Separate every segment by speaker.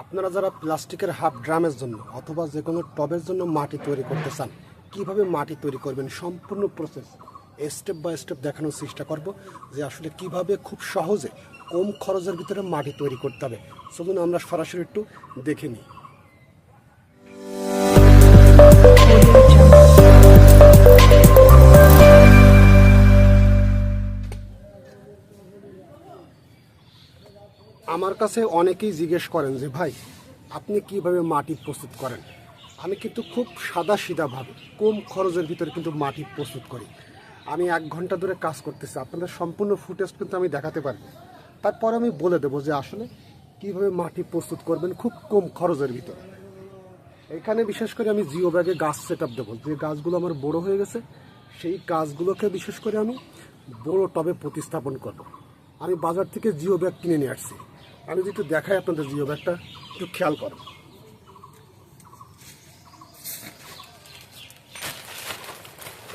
Speaker 1: আপনারা যারা প্লাস্টিকের হাফ ড্রামের জন্য অথবা যে কোনো টবের জন্য মাটি তৈরি করতে চান, কীভাবে মাটি তৈরি করবেন সম্পূর্ণ প্রসেস স্টেপ বাই স্টেপ দেখানোর চেষ্টা করব যে আসলে কীভাবে খুব সহজে কম খরচের ভিতরে মাটি তৈরি করতে হবে। চলুন আমরা সরাসরি একটু দেখে নিই। আমার কাছে অনেকেই জিজ্ঞেস করেন যে, ভাই, আপনি কীভাবে মাটি প্রস্তুত করেন? আমি কিন্তু খুব সাদা সিধাভাবে কম খরচের ভিতরে কিন্তু মাটি প্রস্তুত করি। আমি এক ঘণ্টা ধরে কাজ করতেছি, আপনাদের সম্পূর্ণ ফুটেজ কিন্তু আমি দেখাতে পারব তারপর আমি বলে দেবো যে, আসলে কীভাবে মাটি প্রস্তুত করবেন খুব কম খরচের ভিতরে? এখানে বিশেষ করে আমি জিও ব্যাগে গাছ সেট আপ দেবো। যে গাছগুলো আমার বড় হয়ে গেছে, সেই গাছগুলোকে বিশেষ করে আমি বড় টবে প্রতিস্থাপন করব। আমি বাজার থেকে জিও ব্যাগ কিনে নিয়ে আসছি। আমি যদি একটু দেখাই আপনাদের জিও ব্যাগটা, একটু খেয়াল করো।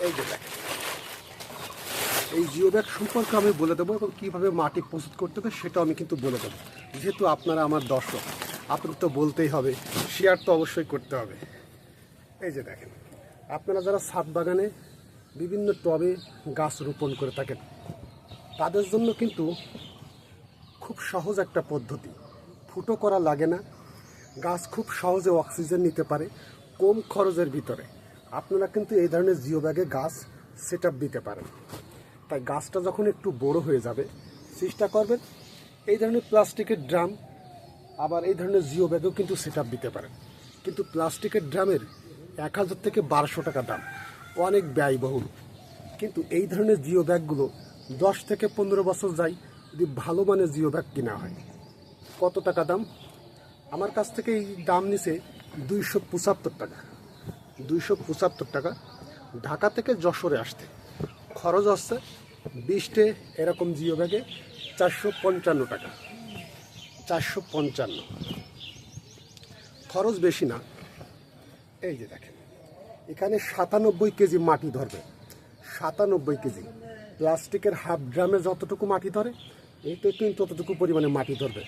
Speaker 1: এই যে এই জিও ব্যাগ সম্পর্কে আমি বলে দেবো এবং কীভাবে মাটি প্রস্তুত করতে হবে সেটাও আমি কিন্তু বলে দেবো। যেহেতু আপনারা আমার দর্শক, আপনাদের তো বলতেই হবে শেয়ার তো অবশ্যই করতে হবে। এই যে দেখেন, আপনারা যারা ছাদ বাগানে বিভিন্ন টবে গাছ রোপণ করে থাকেন, তাদের জন্য কিন্তু খুব সহজ একটা পদ্ধতি। ফুটো করা লাগে না। গাছ খুব সহজে অক্সিজেন নিতে পারে কম খরচের ভিতরে। আপনারা কিন্তু এই ধরনের জিও ব্যাগে গাছ সেট দিতে পারেন। তাই গাছটা যখন একটু বড় হয়ে যাবে, চেষ্টা করবেন এই ধরনের প্লাস্টিকের ড্রাম, আবার এই ধরনের জিও ব্যাগেও কিন্তু সেট দিতে পারেন। কিন্তু প্লাস্টিকের ড্রামের এক হাজার থেকে বারোশো টাকা দাম। অনেক ব্যয়বহুল। কিন্তু এই ধরনের জিও ব্যাগগুলো দশ থেকে পনেরো বছর যায় যদি ভালো মানের জিও ব্যাগ কেনা হয়, কত টাকা দাম? আমার কাছ থেকে এই দাম নিছে দুইশো পঁচাত্তর টাকা। দুইশো পঁচাত্তর টাকা। ঢাকা থেকে যশোরে আসতে। খরচ আসছে বিশটে এরকম জিও ব্যাগে চারশো পঞ্চান্ন টাকা। চারশো পঞ্চান্ন। খরচ বেশি না। এই যে দেখেন, এখানে সাতানব্বই কেজি মাটি ধরবে। সাতানব্বই কেজি। প্লাস্টিকের হাফ ড্রামে যতটুকু মাটি ধরে এইটা কিন্তু ততটুকু পরিমাণে মাটি ধরবে।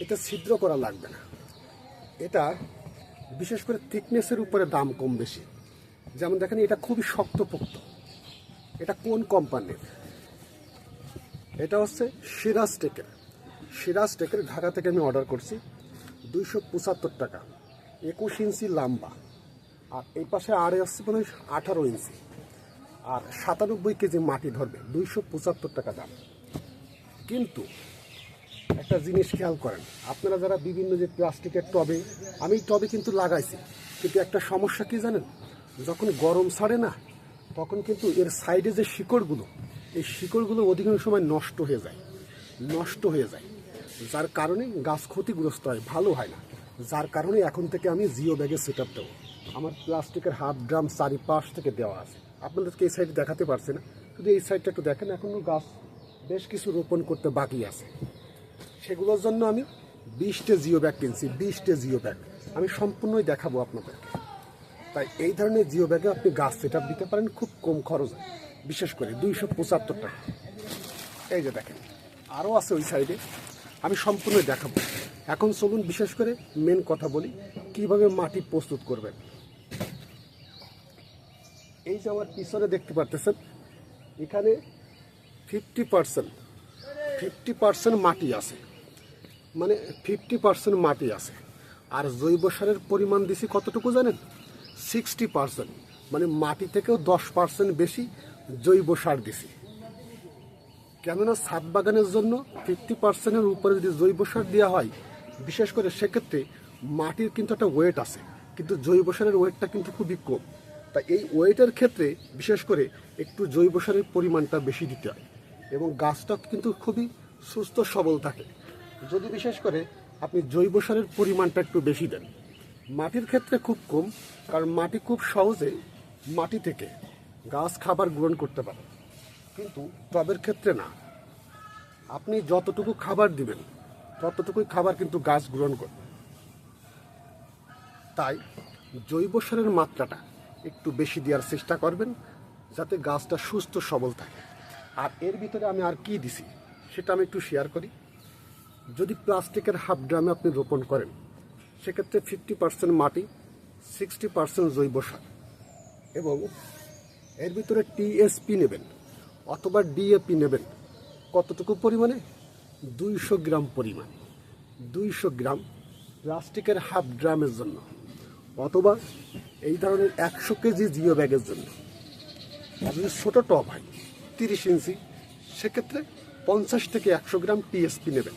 Speaker 1: এটা ছিদ্র করা লাগবে না। এটা বিশেষ করে থিকনেসের উপরে দাম কম বেশি। যেমন দেখেন, এটা খুবই শক্তপোক্ত। এটা কোন কোম্পানির এটা হচ্ছে সিরাজ টেকের সিরাজ টেকের ঢাকা থেকে আমি অর্ডার করছি, দুইশো পঁচাত্তর টাকা। একুশ ইঞ্চি লম্বা। আর এই পাশে আড়ে আসছে মানে আঠারো ইঞ্চি। আর সাতানব্বই কেজি মাটি ধরবে, দুইশো পঁচাত্তর টাকা দাম। কিন্তু একটা জিনিস খেয়াল করেন, আপনারা যারা বিভিন্ন যে প্লাস্টিকের টবে, আমি টবে কিন্তু লাগাইছি, কিন্তু একটা সমস্যা কি জানেন? যখন গরম ছাড়ে না, তখন কিন্তু এর সাইডে যে শিকড়গুলো, এই শিকড়গুলো অধিকাংশ সময় নষ্ট হয়ে যায়, নষ্ট হয়ে যায়। যার কারণে গাছ ক্ষতিগ্রস্ত হয়, ভালো হয় না। যার কারণে এখন থেকে আমি জিও ব্যাগে সেট আপ দেবো। আমার প্লাস্টিকের হাফ ড্রাম চারিপাশ থেকে দেওয়া আছে। আপনাদেরকে এই সাইডে দেখাতে পারছি না? শুধু এই সাইডটা একটু দেখেন এখনও গাছ বেশ কিছু রোপণ করতে বাকি আছে। সেগুলোর জন্য আমি বিশটে জিও ব্যাগ কিনছি, বিশটে জিও ব্যাগ আমি সম্পূর্ণই দেখাবো আপনাদেরকে। তাই এই ধরনের জিও ব্যাগে আপনি গাছ সেট দিতে পারেন খুব কম খরচে, বিশেষ করে দুইশো পঁচাত্তর টাকা। এই যে দেখেন, আরও আছে ওই সাইডে, আমি সম্পূর্ণ দেখাবো। এখন চলুন বিশেষ করে মেন কথা বলি, কীভাবে মাটি প্রস্তুত করবেন। এই যে আমার পিছনে দেখতে পারতেছেন, এখানে ফিফটি পার্সেন্ট ফিফটি পার্সেন্ট মাটি আছে। মানে ফিফটি পার্সেন্ট মাটি আছে। আর জৈব সারের পরিমাণ দিছি কতটুকু জানেন? Sixty percent. মানে মাটি থেকেও দশ পার্সেন্ট বেশি জৈব সার দিছি। কেননা ছাদ বাগানের জন্য ফিফটি পার্সেন্টের উপরে যদি জৈব সার দেওয়া হয়, বিশেষ করে সেক্ষেত্রে মাটির কিন্তু একটা ওয়েট আছে। কিন্তু জৈব সারের ওয়েটটা কিন্তু খুবই কম। তাই এই ওয়েটের ক্ষেত্রে বিশেষ করে একটু জৈব সারের পরিমাণটা বেশি দিতে হয়। এবং গাছটা কিন্তু খুবই সুস্থ, সবল থাকে। যদি বিশেষ করে আপনি জৈব সারের পরিমাণটা একটু বেশি দেন, মাটির ক্ষেত্রে খুব কম, কারণ মাটি খুব সহজে মাটি থেকে গাছ, খাবার গ্রহণ করতে পারে। কিন্তু টবের ক্ষেত্রে না। আপনি যতটুকু খাবার দিবেন, ততটুকুই খাবার কিন্তু গাছ গ্রহণ করবে। তাই জৈব সারের মাত্রাটা একটু বেশি দেওয়ার চেষ্টা করবেন, যাতে গাছটা সুস্থ, সবল থাকে। আর এর ভিতরে আমি আর কি দিছি, সেটা আমি একটু শেয়ার করি। যদি প্লাস্টিকের হাফ ড্রামে আপনি রোপণ করেন, সেক্ষেত্রে ফিফটি পার্সেন্ট মাটি সিক্সটি পার্সেন্ট জৈব সার এবং এর ভিতরে টিএসপি নেবেন অথবা ডিএপি নেবেন। কতটুকু পরিমাণে? দুইশো গ্রাম পরিমাণ। দুইশো গ্রাম প্লাস্টিকের হাফ ড্রামের জন্য অথবা এই ধরনের একশো কেজি জিও ব্যাগের জন্য। যদি ছোটো টপ হয় তিরিশ ইঞ্চি, সেক্ষেত্রে পঞ্চাশ থেকে একশো গ্রাম টিএসপি নেবেন।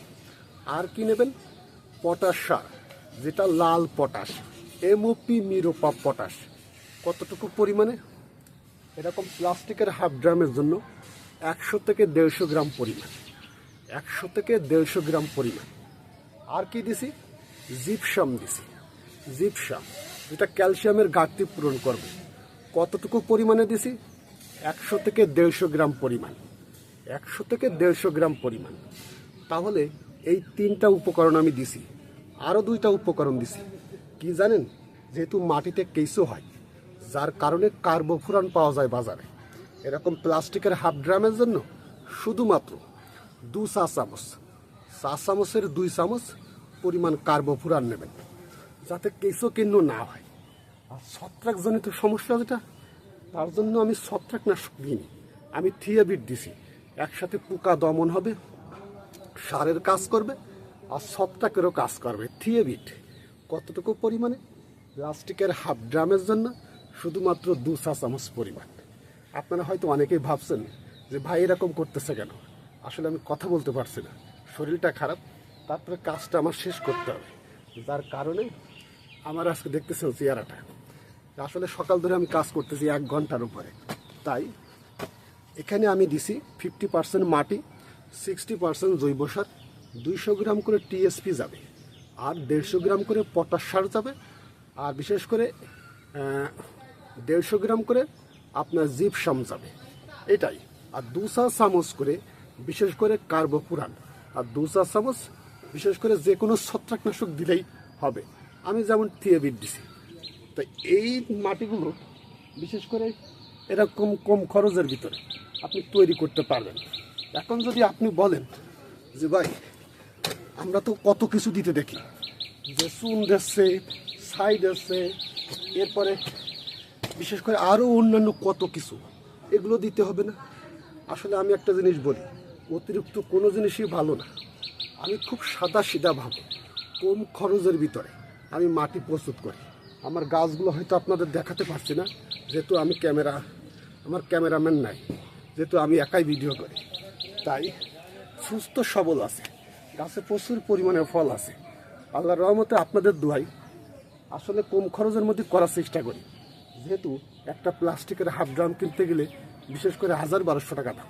Speaker 1: আর কি নেবেন? পটাশ সার, যেটা লাল পটাশ এমওপি মিরোপা পটাশ। কতটুকু পরিমাণে? এরকম প্লাস্টিকের হাফ ড্রামের জন্য একশো থেকে দেড়শো গ্রাম পরিমাণ। একশো থেকে দেড়শো গ্রাম পরিমাণ। আর কি দিছি? জিপসাম দিছি। জিপসাম, যেটা ক্যালসিয়ামের ঘাটতি পূরণ করবে। কতটুকু পরিমাণে দিছি? একশো থেকে দেড়শো গ্রাম পরিমাণ। একশো থেকে দেড়শো গ্রাম পরিমাণ। তাহলে এই তিনটা উপকরণ আমি দিছি। আরও দুইটা উপকরণ দিছি। কি জানেন? যেহেতু মাটিতে কেঁচো হয়, যার কারণে কার্বোফুরান পাওয়া যায় বাজারে। এরকম প্লাস্টিকের হাফ ড্রামের জন্য শুধুমাত্র দু চা চামচ। চা চামচের দুই চামচ পরিমাণ কার্বোফুরান নেবেন, যাতে কেঁচো কিন্ন না হয়। আর ছত্রাকজনিত সমস্যা যেটা তার জন্য আমি ছত্রাকনাশক দিইনি আমি থিয়াবিট দিছি। একসাথে পোকা দমন হবে, সারের কাজ করবে, আর ছত্রাকেরও কাজ করবে। থিয়েবিট কতটুকু পরিমাণে? প্লাস্টিকের হাফ ড্রামের জন্য শুধুমাত্র দু চা চামচ পরিমাণ। আপনারা হয়তো অনেকেই ভাবছেন যে, ভাই, এরকম করতেছে কেন? আসলে আমি কথা বলতে পারছি না। শরীরটা খারাপ, তারপরে কাজটা আমার শেষ করতে হবে। যার কারণে আমার আজকে দেখতেছেন চেয়ারাটা আসলে সকাল ধরে আমি কাজ করতেছি এক ঘণ্টার উপরে। তাই এখানে আমি দিছি ফিফটি পার্সেন্ট মাটি সিক্সটি পার্সেন্ট জৈব সার, দুইশো গ্রাম করে টিএসপি যাবে, আর দেড়শো গ্রাম করে পটাশ সার যাবে, আর বিশেষ করে দেড়শো গ্রাম করে আপনার জিপসাম যাবে। এটাই। আর দু চা চামচ করে বিশেষ করে কার্বোপুরান, আর দু চা চামচ বিশেষ করে যে কোনো ছত্রাকনাশক দিলেই হবে। আমি যেমন থিয়েবিট দিছি। তো এই মাটিগুলো, বিশেষ করে এরকম কম খরচের ভিতরে আপনি তৈরি করতে পারবেন। এখন যদি আপনি বলেন যে ভাই, আমরা তো কত কিছু দিতে দেখি। যে চুন দিচ্ছে, ছাই দিচ্ছে, এরপরে বিশেষ করে আরও অন্যান্য কত কিছু, এগুলো দিতে হবে না। আসলে আমি একটা জিনিস বলি, অতিরিক্ত কোনো জিনিসই ভালো না। আমি খুব সাদা সিধাভাবে কম খরচের ভিতরে আমি মাটি প্রস্তুত করি। আমার গাছগুলো হয়তো আপনাদের দেখাতে পারছি না, যেহেতু আমি ক্যামেরা, আমার ক্যামেরাম্যান নাই, যেহেতু আমি একাই ভিডিও করি। তাই সুস্থ, সবল আছে। গাছে প্রচুর পরিমাণে ফল আছে। আল্লাহর রহমতে আপনাদের দোয়াই আসলে কম খরচের মধ্যে করার চেষ্টা করি। যেহেতু একটা প্লাস্টিকের হাফ ড্রাম কিনতে গেলে বিশেষ করে হাজার বারোশো টাকা দাম।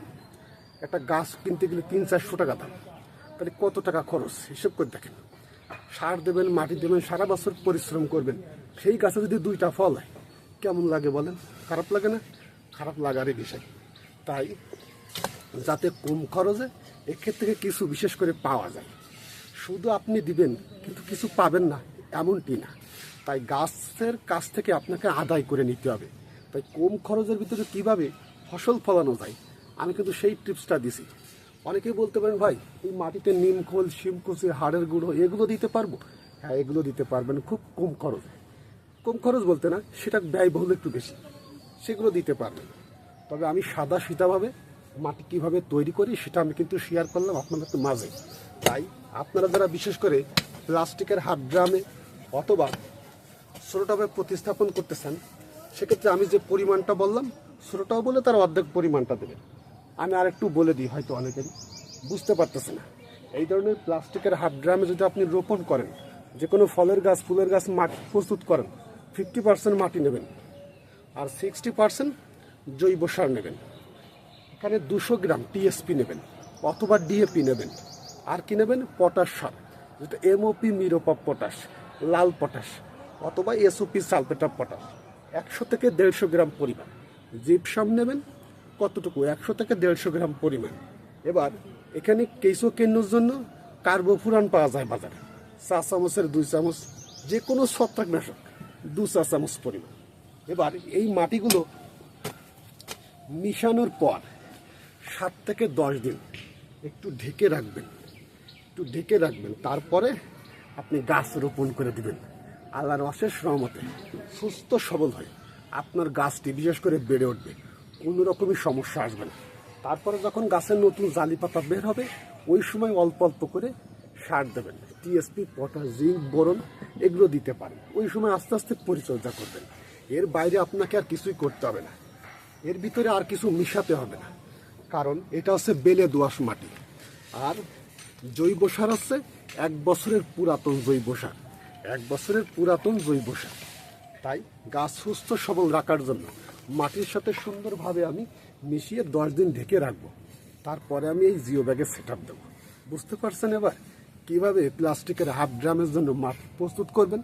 Speaker 1: একটা গাছ কিনতে গেলে তিন চারশো টাকা দাম। তাহলে কত টাকা খরচ? হিসেব করে দেখেন। সার দেবেন, মাটি দেবেন, সারা বছর পরিশ্রম করবেন। সেই গাছে যদি দুইটা ফল হয়, কেমন লাগে বলেন? খারাপ লাগে না? খারাপ লাগারই বিষয়। তাই যাতে কম খরচে এক্ষেত্রে থেকে কিছু বিশেষ করে পাওয়া যায়। শুধু আপনি দিবেন, কিন্তু কিছু পাবেন না, এমনটি না। তাই গাছের কাছ থেকে আপনাকে আদায় করে নিতে হবে। তাই কম খরচের ভিতরে কীভাবে ফসল ফলানো যায়, আমি কিন্তু সেই টিপসটা দিছি। অনেকেই বলতে পারেন, ভাই, এই মাটিতে নিম খোল শিমকুচি হাড়ের গুঁড়ো, এগুলো দিতে পারব? হ্যাঁ এগুলো দিতে পারবেন, খুব কম খরচে। কম খরচ বলতে না, সেটা ব্যয়বহুল একটু বেশি। সেগুলো দিতে পারবেন। তবে আমি সাদা সিধাভাবে মাটি কীভাবে তৈরি করি, সেটা আমি কিন্তু শেয়ার করলাম আপনাদের তো মাঝে। তাই আপনারা যারা বিশেষ করে প্লাস্টিকের হাত ড্রামে অথবা ছোটোটাভাবে প্রতিস্থাপন করতেছেন, সেক্ষেত্রে আমি যে পরিমাণটা বললাম, ছোটোটাও বলে তার অর্ধেক পরিমাণটা দেবেন। আমি আরেকটু বলে দিই হয়তো অনেকেই বুঝতে পারতেছে না। এই ধরনের প্লাস্টিকের হাফ ড্রামে যদি আপনি রোপণ করেন যে কোনো ফলের গাছ, ফুলের গাছ মাটি প্রস্তুত করেন ফিফটি পার্সেন্ট মাটি নেবেন আর সিক্সটি পার্সেন্ট জৈব সার নেবেন। এখানে দুশো গ্রাম টিএসপি নেবেন অথবা ডিএপি নেবেন। আর কি নেবেন? পটাশ সার, যেটা এমওপি মিরোপা পটাশ, লাল পটাশ অথবা এসওপি সালফেট অফ পটাশ। একশো থেকে দেড়শো গ্রাম পরিমাণ। জিপসাম নেবেন কতটুকু? একশো থেকে দেড়শো গ্রাম পরিমাণ। এবার এখানে কেঁচো কেন্নর জন্য কার্বোফুরান পাওয়া যায় বাজারে। চা চামচের, দুই চামচ যে কোনো ছত্রাকনাশক, দু চা চামচ পরিমাণ। এবার এই মাটিগুলো মিশানোর পর সাত থেকে দশ দিন একটু ঢেকে রাখবেন। একটু ঢেকে রাখবেন, তারপরে আপনি গাছ রোপণ করে দিবেন। আল্লাহর অশেষ রহমতে সুস্থ সবল হয়ে আপনার গাছটি বিশেষ করে বেড়ে উঠবে। কোনো রকমই সমস্যা আসবে না। তারপরে যখন গাছের নতুন জালি পাতা বের হবে, ওই সময় অল্প অল্প করে সার দেবেন। টিএসপি, পটাশ, জিঙ্ক, বোরন এগুলো দিতে পারেন। ওই সময় আস্তে আস্তে পরিচর্যা করবেন। এর বাইরে আপনাকে আর কিছুই করতে হবে না। এর ভিতরে আর কিছু মিশাতে হবে না। কারণ এটা হচ্ছে বেলে দোআঁশ মাটি। আর জৈব সার হচ্ছে এক বছরের পুরাতন জৈব সার। এক বছরের পুরাতন জৈব সার। তাই গাছ সুস্থ সবল রাখার জন্য মাটির সাথে সুন্দরভাবে আমি মিশিয়ে দশ দিন ঢেকে রাখব। তারপরে আমি এই জিও ব্যাগে সেট আপ দেবো। বুঝতে পারছেন এবার? কীভাবে প্লাস্টিকের হাফ ড্রামের জন্য মাটি প্রস্তুত করবেন,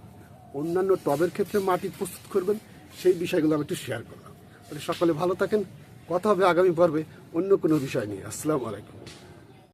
Speaker 1: অন্যান্য টবের ক্ষেত্রে মাটি প্রস্তুত করবেন, সেই বিষয়গুলো আমি একটু শেয়ার করলাম। সকলে ভালো থাকেন। কথা হবে আগামী পর্বে অন্য কোনো বিষয় নিয়ে। আসসালামু আলাইকুম।